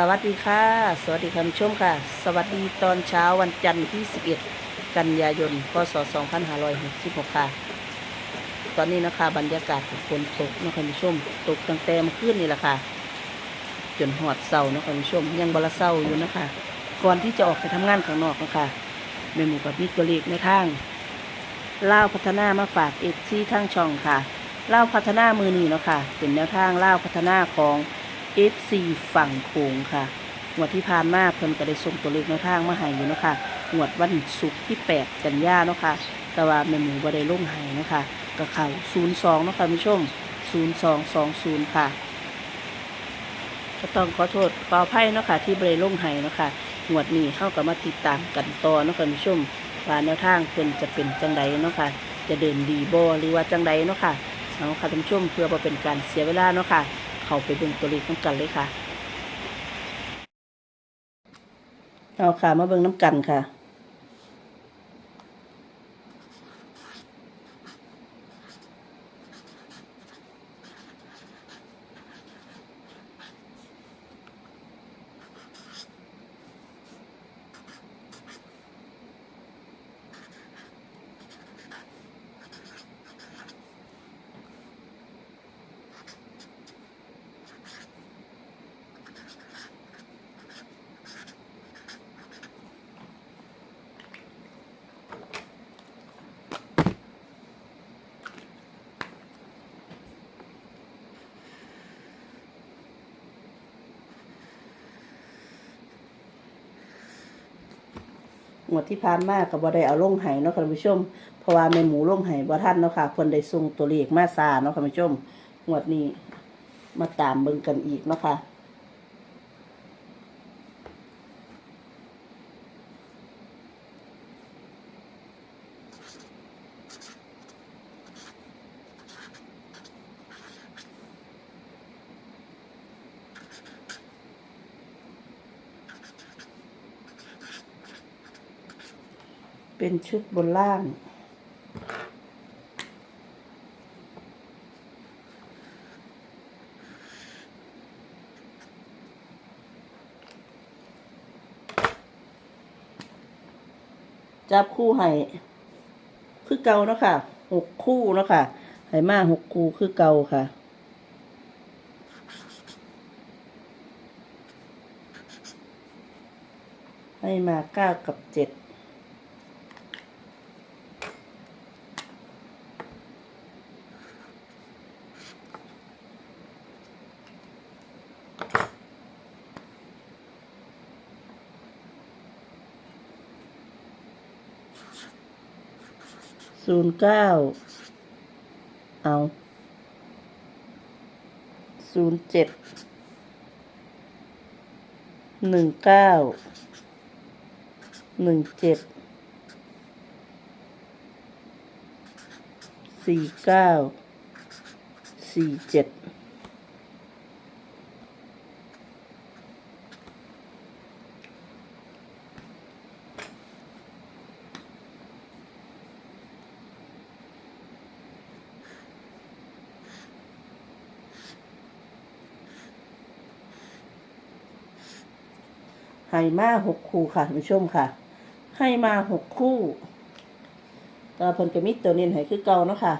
สวัสดีค่ะ สวัสดีคุณผู้ชมค่ะ สวัสดีตอนเช้าวันจันทร์ที่ 11 กันยายน พศ 2566 ค่ะ ตอนนี้นะคะบรรยากาศฝนตกนะคุณผู้ชม ตกตั้งแต่เมื่อคืนนี่แหละค่ะ จนหอดเสานะคุณผู้ชม ยังบละเศร้าอยู่นะคะ ก่อนที่จะออกไปทำงานข้างนอกนะคะแม่หมูกับมิตรเลกในทางเล่าวพัฒนามาฝากเอฟซีทางช่องค่ะเล่าวพัฒนามือนี้เนาะค่ะเป็นแนวทางเล่าวพัฒนาของ FC ฝั่งโขงค่ะงวดที่ผ่านมาเพิ่นก็ได้ส่งตัวเลขแนวทางมาให้อยู่นะคะงวดวันศุกร์ที่ 8 กันยาเนาะค่ะ แต่ว่าแม่หมูบ่ได้ลงให้นะคะก็เข้า02เนาะค่ะผู้ชม 0220 ค่ะ ก็ต้องขอโทษขออภัยเนาะค่ะที่บ่ได้ลงให้เนาะค่ะงวดนี้เฮาก็มาติดตามกันต่อเนาะค่ะผู้ชมว่าแนวทางเพิ่นจะเป็นจังใดเนาะค่ะ จะเดินดีบ่หรือว่าจังใดเนาะค่ะเอาค่ะท่านผู้ชมเพื่อบ่เป็นการเสียเวลาเนาะค่ะ เขาไปเบิ่งตัวเลขน้ำกันเลยค่ะ เอาค่ะ มาเบิ่งน้ำกันค่ะ งวดที่ผ่านมากับบ่ได้เอาลงไห้เนาะค่ะท่านผู้ชม เพราะว่าแม่หมูลงไห้บ่ทันเนาะค่ะเพิ่นได้ส่งตัวเลขมาซาเนาะค่ะท่านผู้ชมงวดนี้มาตามเบิ่งกันอีกเนาะค่ะ เป็นชุดบนล่าง จับคู่ให้คือเก่าเนาะค่ะหกคู่เนาะค่ะให้มาหกคู่คือเก่าค่ะให้มาเก้ากับเจ็ด ศูนย์เก้าเอาศูนย์เจ็ดหนึ่งเก้าหนึ่งเจ็ดสี่เก้าสี่เจ็ด ให้มาหกคู่ค่ะท่านผู้ชมค่ะ ให้มาหกคู่ก็เพิ่นก็มีตัวเน้นให้คือเก่าเนาะค่ะ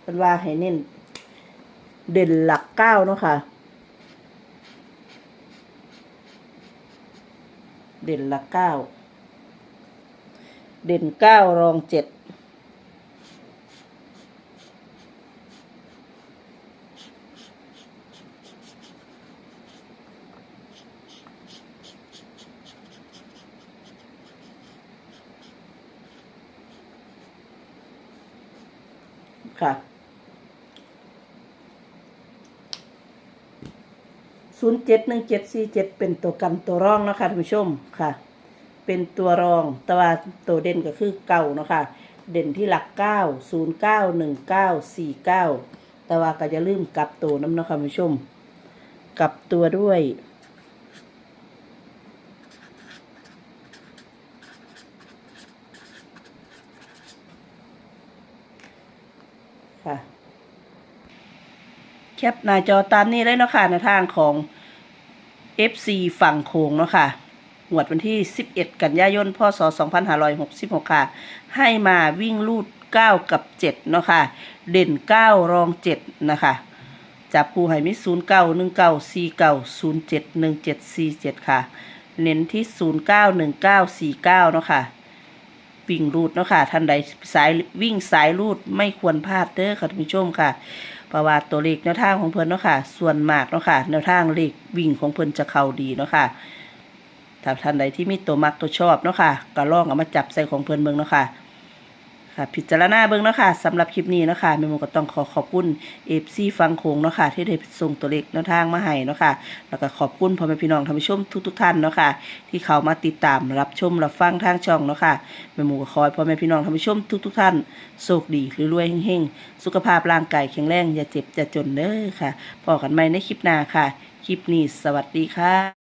เพิ่นว่าให้เน้นเด่นหลักเก้าเนาะค่ะ เด่นหลักเก้า เด่นเก้ารองเจ็ด ค่ะศูนย์เจ็ดหนึ่งเจ็ดสี่เจ็ดเป็นตัวกันตัวรองนะคะท่านผู้ชมค่ะ เป็นตัวรองแต่ว่าตัวเด่นก็คือเก่านะคะ เด่นที่หลักเก้าศูนย์เก้าหนึ่งเก้าสี่เก้าแต่ว่าก็จะลืมกลับตัวน้ำนะคะท่านผู้ชม กลับตัวด้วย ค่ะ แคปหน้าจอตามนี้เลยเนาะค่ะในทางของ FC ฝั่งโขงเนาะค่ะหวดวันที่ 11 กันยายน พศ 2566 ค่ะ ให้มาวิ่งลูด 9 กับ 7 เนาะค่ะ เด่น 9 รอง 7 นะคะ จับคู่ให้มิ0 9 1 9 4 9 0 7 1 7 4 7 ค่ะ เน้นที่ 0 9 1 9 4 9 เนาะค่ะ วิ่งรูดเนาะค่ะท่านใดสายวิ่งสายรูดไม่ควรพลาดเด้อค่ะท่านผู้ชมค่ะเพราะว่าตัวเลขแนวทางของเพิ่นเนาะค่ะ ส่วนมากเนาะค่ะแนวทางเลขวิ่งของเพิ่นจะเข้าดีเนาะค่ะถ้าท่านใดที่มีตัวมักตัวชอบเนาะค่ะก็ลองเอามาจับใส่ของเพิ่นเบิ่งเนาะค่ะ ค่ะ พิจารณาเบิ่งเนาะค่ะสำหรับคลิปนี้เนาะค่ะแม่หมูก็ต้องขอขอบคุณเอฟซีฟังโขงเนาะค่ะที่ได้ส่งตัวเลขแนวทางมาให้เนาะค่ะแล้วก็ขอบคุณพ่อแม่พี่น้องท่านผู้ชมทุกๆท่านเนาะค่ะที่เข้ามาติดตามรับชมรับฟังทางช่องเนาะค่ะแม่หมูก็ขอให้พ่อแม่พี่น้องท่านผู้ชมทุกๆท่านโชคดีรวยๆเฮงๆสุขภาพร่างกายแข็งแรงอย่าเจ็บอย่าจนเด้อค่ะพบกันใหม่ในคลิปหน้าค่ะ คลิปนี้สวัสดีค่ะ